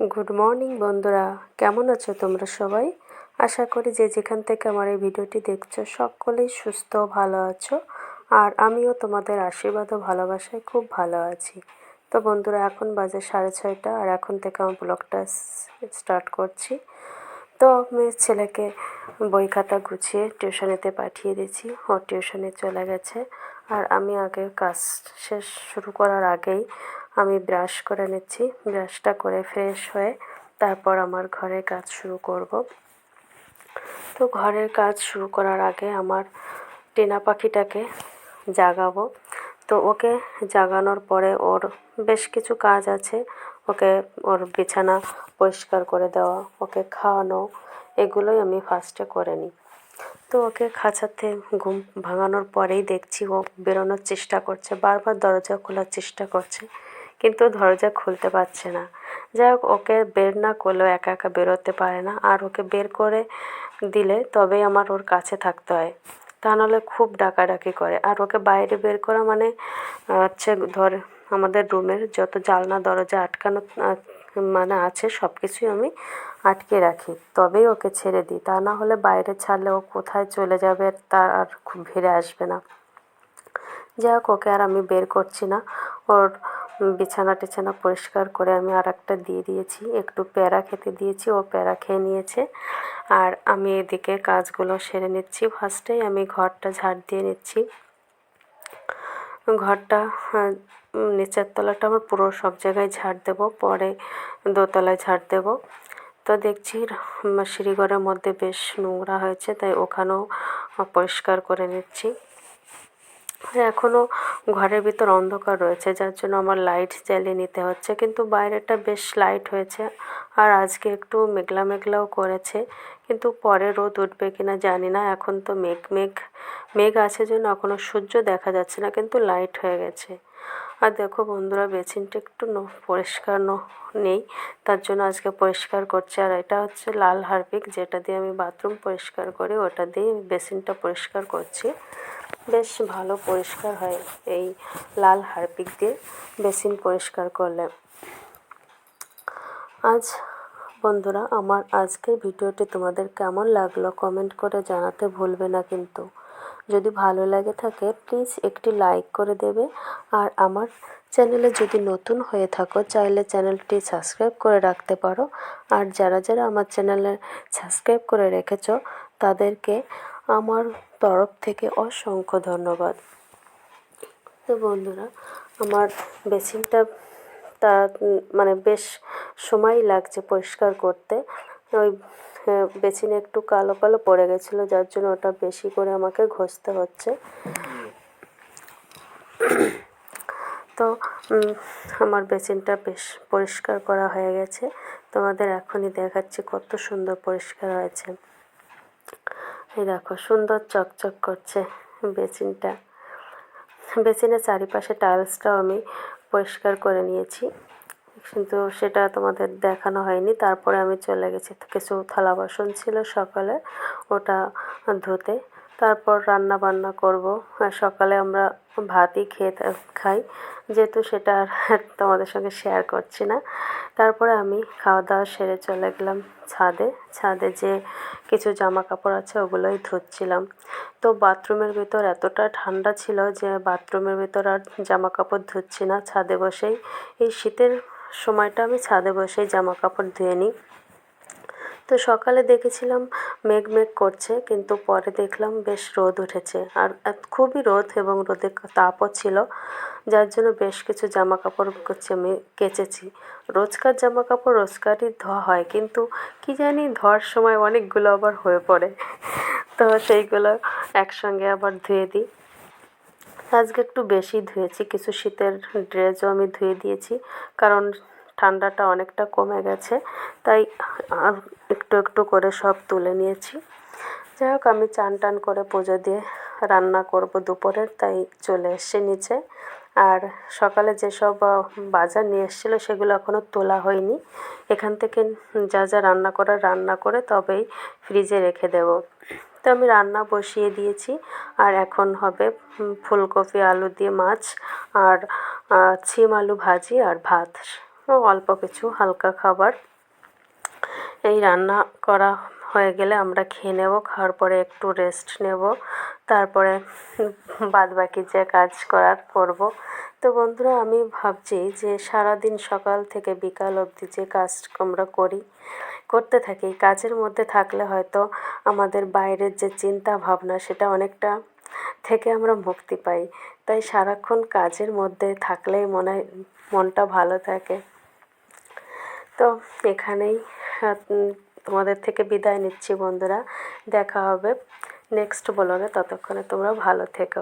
Good morning বন্ধুরা। কেমন আছো তোমরা সবাই? আশা করি যে যেখান থেকে আমার এই ভিডিওটি দেখছ, সকলেই সুস্থ, ভালো আছো। আর আমিও তোমাদের আশীর্বাদ ও ভালোবাসায় খুব ভালো আছি। তো বন্ধুরা, এখন বাজে সাড়ে ছয়টা, আর এখন থেকে আমার ব্লগটা স্টার্ট করছি। তো আমি ছেলেকে বই খাতা গুছিয়ে টিউশনেতে পাঠিয়ে দিয়েছি। ও টিউশনে চলে গেছে। আর আমি আগে কাজ শেষ শুরু করার আগেই আমি ব্রাশ করে নিচ্ছি। ব্রাশটা করে ফ্রেশ হয়ে তারপর আমার ঘরের কাজ শুরু করব। তো ঘরের কাজ শুরু করার আগে আমার টেনা পাখিটাকে জাগাবো। তো ওকে জাগানোর পরে ওর বেশ কিছু কাজ আছে। ওকে ওর বিছানা পরিষ্কার করে দেওয়া, ওকে খাওয়ানো, এগুলোই আমি ফার্স্টে করে নিই। তো ওকে খাঁচাতে ঘুম ভাঙানোর পরেই দেখছি ও বেরোনোর চেষ্টা করছে, বারবার দরজা খোলার চেষ্টা করছে। কিন্তু দরজা খুলতে পারছে না। যাই হোক, ওকে বের না করলেও একা একা বেরোতে পারে না। আর ওকে বের করে দিলে তবেই আমার ওর কাছে থাকতে হয়। তা নাহলে খুব ডাকাডাকি করে। আর ওকে বাইরে বের করা মানে হচ্ছে ধর আমাদের রুমের যত জালনা দরজা আটকানো মানে আছে সব কিছুই আমি আটকে রাখি। তবেই ওকে ছেড়ে দিই। তা না হলে বাইরে ছাড়লে ও কোথায় চলে যাবে তার আর খুব ফিরে আসবে না। যাই হোক, ওকে আর আমি বের করছি না। ওর বিছানা টিছানা পরিষ্কার করে আমি আর একটা দিয়ে দিয়েছি। একটু প্যারা খেতে দিয়েছি, ও প্যারা খেয়ে নিয়েছে। আর আমি এদিকে কাজগুলো সেরে নিচ্ছি। ফার্স্টেই আমি ঘরটা ঝাড় দিয়ে নিচ্ছি। ঘরটা নিচের তলাটা আমার পুরো সব জায়গায় ঝাড় দেব, পরে দোতলায় ঝাড় দেব। তো দেখছি, সিঁড়িঘরের মধ্যে বেশ নোংরা হয়েছে, তাই ওখানেও পরিষ্কার করে নিচ্ছি। এখনও ঘরের ভিতর অন্ধকার রয়েছে, যার জন্য আমার লাইট জ্বালিয়ে নিতে হচ্ছে। কিন্তু বাইরেটা বেশ লাইট হয়েছে আর আজকে একটু মেঘলা মেঘলাও করেছে। কিন্তু পরে রোদ উঠবে কিনা জানি না, এখন তো মেঘ মেঘ মেঘ আছে জন্য এখনও সূর্য দেখা যাচ্ছে না, কিন্তু লাইট হয়ে গেছে। আর দেখো বন্ধুরা, বেসিনটা একটু পরিষ্কার নেই, তার জন্য আজকে পরিষ্কার করছে। আর এটা হচ্ছে লাল হারপিক, যেটা দিয়ে আমি বাথরুম পরিষ্কার করি, ওটা দিয়ে বেসিনটা পরিষ্কার করছি। বেশ ভালো পরিষ্কার হয় এই লাল হারপিক দিয়ে বেসিন পরিষ্কার করলে। আজ বন্ধুরা, আমার আজকের ভিডিওটি তোমাদের কেমন লাগল কমেন্ট করে জানাতে ভুলবে না কিন্তু। যদি ভালো লাগে থাকে প্লিজ একটি লাইক করে দেবে। আর আমার চ্যানেলে যদি নতুন হয়ে থাকো, চাইলে চ্যানেলটি সাবস্ক্রাইব করে রাখতে পারো। আর যারা যারা আমার চ্যানেলে সাবস্ক্রাইব করে রেখেছ, তাদেরকে আমার তরফ থেকে অসংখ্য ধন্যবাদ। তো বন্ধুরা, আমার বেসিনটা তা মানে বেশ সময় লাগছে পরিষ্কার করতে। ওই বেসিনে একটু কালো কালো পড়ে গেছিল, যার জন্য ওটা বেশি করে আমাকে ঘষতে হচ্ছে। তো আমার বেসিনটা বেশ পরিষ্কার করা হয়ে গেছে। তোমাদের এখনই দেখাচ্ছি কত সুন্দর পরিষ্কার হয়েছে। এই দেখো, সুন্দর চকচক করছে বেসিনটা বেসিনের চারিপাশে টাইলসটাও আমি পরিষ্কার করে নিয়েছি। কিন্তু সেটা তোমাদের দেখানো হয়নি। তারপরে আমি চলে গেছি। কিছু থালা বাসন ছিল সকালে, ওটা ধুতে। তারপর রান্না বান্না করব। আর সকালে আমরা ভাতই খেয়ে খাই। যেহেতু সেটা আর তোমাদের সঙ্গে শেয়ার করছি না। তারপরে আমি খাওয়া দাওয়া সেরে চলে গেলাম ছাদে। ছাদে যে কিছু জামা কাপড় আছে ওগুলোই ধুচ্ছিলাম। তো বাথরুমের ভিতর এতটা ঠান্ডা ছিল যে বাথরুমের ভিতর আর জামা কাপড় ধুচ্ছি না ছাদে বসেই। এই শীতের সময়টা আমি ছাদে বসেই জামা কাপড় ধুয়ে নিই। তো সকালে দেখেছিলাম মেঘ মেঘ করছে, কিন্তু পরে দেখলাম বেশ রোদ উঠেছে। আর খুবই রোদ এবং রোদে তাপও ছিল, যার জন্য বেশ কিছু জামা কাপড় করছে আমি কেচেছি। রোজকার জামা কাপড় রোজকারই ধোয়া হয়, কিন্তু কি জানি ধোয়ার সময় অনেকগুলো আবার হয়ে পড়ে। তো সেইগুলো একসঙ্গে আবার ধুয়ে দিই। আজকে একটু বেশি ধুয়েছি, কিছু শীতের ড্রেসও আমি ধুয়ে দিয়েছি, কারণ ঠান্ডাটা অনেকটা কমে গেছে। তাই একটু একটু করে সব তুলে নিয়েছি। যাই হোক, আমি চান টান করে পুজো দিয়ে রান্না করব দুপুরের তাই চলে এসছি নিচে। আর সকালে যেসব বাজার নিয়ে এসেছিল সেগুলো এখনও তোলা হয়নি। এখান থেকে যা যা রান্না করার রান্না করে তবেই ফ্রিজে রেখে দেব। তো আমি রান্না বসিয়ে দিয়েছি। আর এখন হবে ফুলকপি, আলু দিয়ে মাছ, আর ছিম আলু ভাজি আর ভাত। অল্প কিছু হালকা খাবার। এই রান্না করা হয়ে গেলে আমরা খেয়ে নেব, খাওয়ার পরে একটু রেস্ট নেব, তারপরে বাদ বাকি যে কাজ করার করব। তো বন্ধুরা, আমি ভাবছি যে সারাদিন সকাল থেকে বিকাল অবধি যে কাজ আমরা করি, করতে থাকি, কাজের মধ্যে থাকলে হয়তো আমাদের বাইরের যে চিন্তা ভাবনা সেটা অনেকটা থেকে আমরা মুক্তি পাই। তাই সারাক্ষণ কাজের মধ্যে থাকলেই মনে মনটা ভালো থাকে। তো এখানেই তোমাদের থেকে বিদায় নিচ্ছি বন্ধুরা। দেখা হবে। নেক্সট ব্লগে ততক্ষণে তোমরা ভালো থেকো।